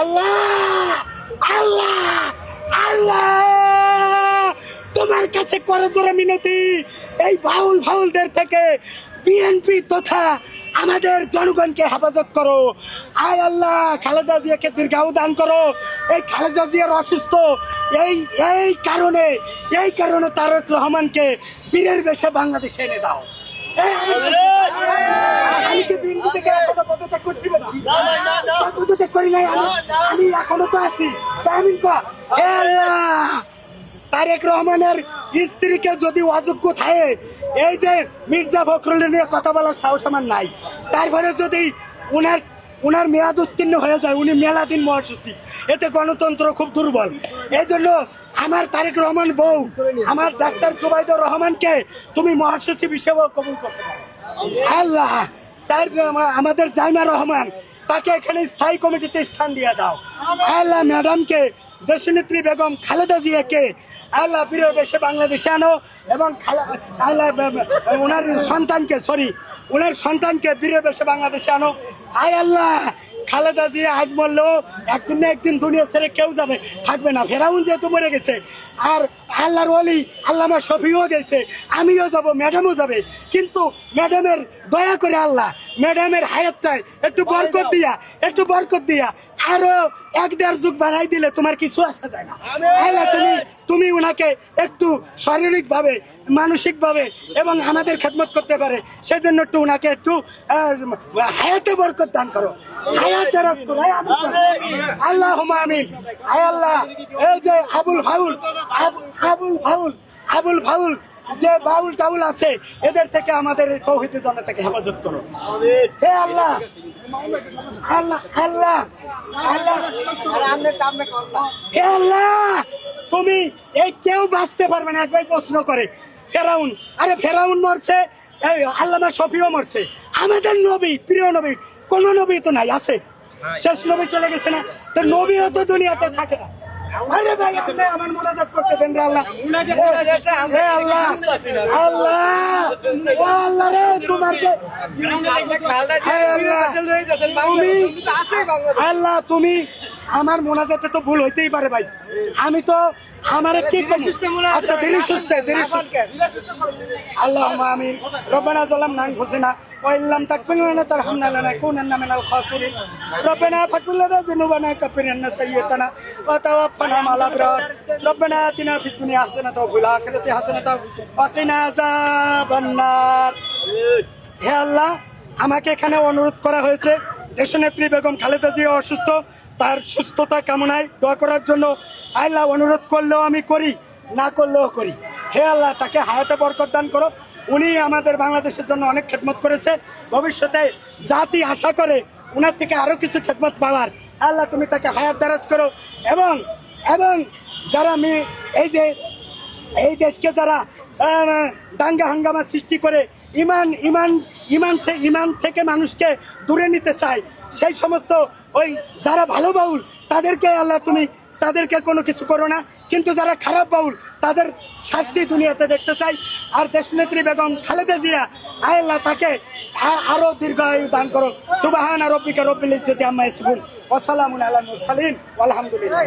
আল্লাহ! আল্লাহ! আল্লাহ! তোমার কাছে করে জোরে মিনতি। এই বাউল ফাউলদের থেকে বিএনপি তথা আমাদের জনগণকে হেফাজত করো। আয় আল্লাহ, খালেদা জিয়াকে দীর্ঘায়ু দান করো। এই খালেদা জিয়ার অসুস্থ, এই এই কারণে এই কারণে তারক রহমানকে বীরের বেশে বাংলাদেশে এনে দাও। আমি- এখনও পদত্যাগ করছি না আমি এখনও তো তারেক রহমানের স্ত্রীকে যদি অযোগ্য থাকে এই যে মির্জা ফখরুলের নিয়ে কথা বলার সাহস আমার নাই। তারপরে যদি উনার উনার মেয়াদ উত্তীর্ণ হয়ে যায়, উনি মেলা দিন মহাসচিব। এতে গণতন্ত্র খুব দুর্বল। এই জন্য আমার তারেক রহমান বউ, আমার ডাক্তার জুবাইদুর রহমানকে তুমি মহাসচিব হিসেবেও কবুল করতে পারো। আল্লাহ, তার আমাদের জাইমা রহমান, তাকে এখানে স্থায়ী কমিটিতে স্থান দিয়ে দাও। আল্লাহ ম্যাডামকে দেশনেত্রী বেগম খালেদা জিয়াকে আল্লাহ বীরের বেশে বাংলাদেশে আনো এবং আল্লাহ ওনার সন্তানকে সরি ওনার সন্তানকে বীরের বেশে বাংলাদেশে আনো। আয় আল্লাহ খালেদা জিয়া আজ মরলেও একদিন না একদিন দুনিয়া ছেড়ে কেউ যাবে থাকবে না। ফেরাউন যেহেতু মরে গেছে আর আল্লাহর অলি আল্লামা শফিও গেছে আমিও যাব ম্যাডামও যাবে। কিন্তু ম্যাডামের দয়া করে আল্লাহ ম্যাডামের হায়াতটায় একটু বরকত দিয়া একটু বরকত দিয়া আরও এক দেড় যুগ বাড়াই দিলে তোমার কিছু আসা যায় না। তুমি তুমি ওনাকে একটু শারীরিক ভাবে মানসিক ভাবে এবং আমাদের খেদমত করতে পারে সেই জন্য একটু ওনাকে একটু হায়াতে বরকত দান করো। হায়াত। আল্লাহ আমিন। হায় আল্লাহ। এই যে আবুল ফাউল আব- আবুল ফাউল আবুল ফাউল যে বাউল টাউল আছে এদের থেকে আমাদের তৌহিদের জনতাকে হেফাজত করো। হে আল্লাহ! আল্লাহ আল্লাহ আল্লাহ! হে আল্লাহ! তুমি এই কেউ বাঁচতে পারবে না একবার প্রশ্ন করে। ফেরাউন আরে ফেরাউন মরছে এই আল্লামা শফিও মরছে। আমাদের নবী প্রিয় নবী কোন নবী তো নাই আছে। শেষ নবী চলে গেছে না। তো নবীও তো দুনিয়াতে থাকে না। আরে ভাই আপনি আমার মোনাজাত করতেছেন রে আল্লাহ। হে আল্লাহ আল্লাহ। ও আল্লাহ রে, তোমার যে আল্লাহ, তুমি আমার মোনাজাতে তো ভুল হইতেই পারে ভাই। আমি তো আমারে কি আচ্ছা দেরি সুস্থ দেরি সুস্থ। আল্লাহ আমি রব্বানা জলাম নাং হোসেনা وان لم تغفر لنا وترحمنا لنكونن من الخاسرين ربنا فاغفر لنا ذنوبنا وكفر عنا سيئاتنا وتوفنا مع الابرار ربنا اتنا في الدنيا حسنه وفي الاخره حسنه وقنا عذاب النار হে আল্লাহ আমাকে এখানে অনুরোধ করা হয়েছে দেশনেত্রী বেগম খালেদা জিয়া অসুস্থ তার সুস্থতা কামনায় দোয়া করার জন্য আল্লাহ অনুরোধ করলেও আমি করি না করলেও করি হে আল্লাহ তাকে হায়াতে বরকত দান করো উনি আমাদের বাংলাদেশের জন্য অনেক খেদমত করেছে। ভবিষ্যতে জাতি আশা করে উনার থেকে আরও কিছু খেদমত পাওয়ার। আল্লাহ তুমি তাকে হায়াত দারাজ করো এবং এবং যারা আমি এই যে, এই দেশকে যারা দাঙ্গা হাঙ্গামা সৃষ্টি করে ইমান ইমান ইমান ইমান থেকে মানুষকে দূরে নিতে চায়, সেই সমস্ত ওই যারা ভালো বাউল, তাদেরকে আল্লাহ তুমি তাদেরকে কোনো কিছু করো না। কিন্তু যারা খারাপ বাউল, তাদের শাস্তি দুনিয়াতে দেখতে চাই। আর দেশনেত্রী বেগম খালেদা জিয়া আল্লাহ তাকে আরও আরও দীর্ঘ আয়ু দান করো সুবাহান রব্বিকা রব্বিল ইজ্জতি আম্মা ইসফুল ওয়া সালামুন আলা মুরসালিন। আলহামদুলিল্লাহ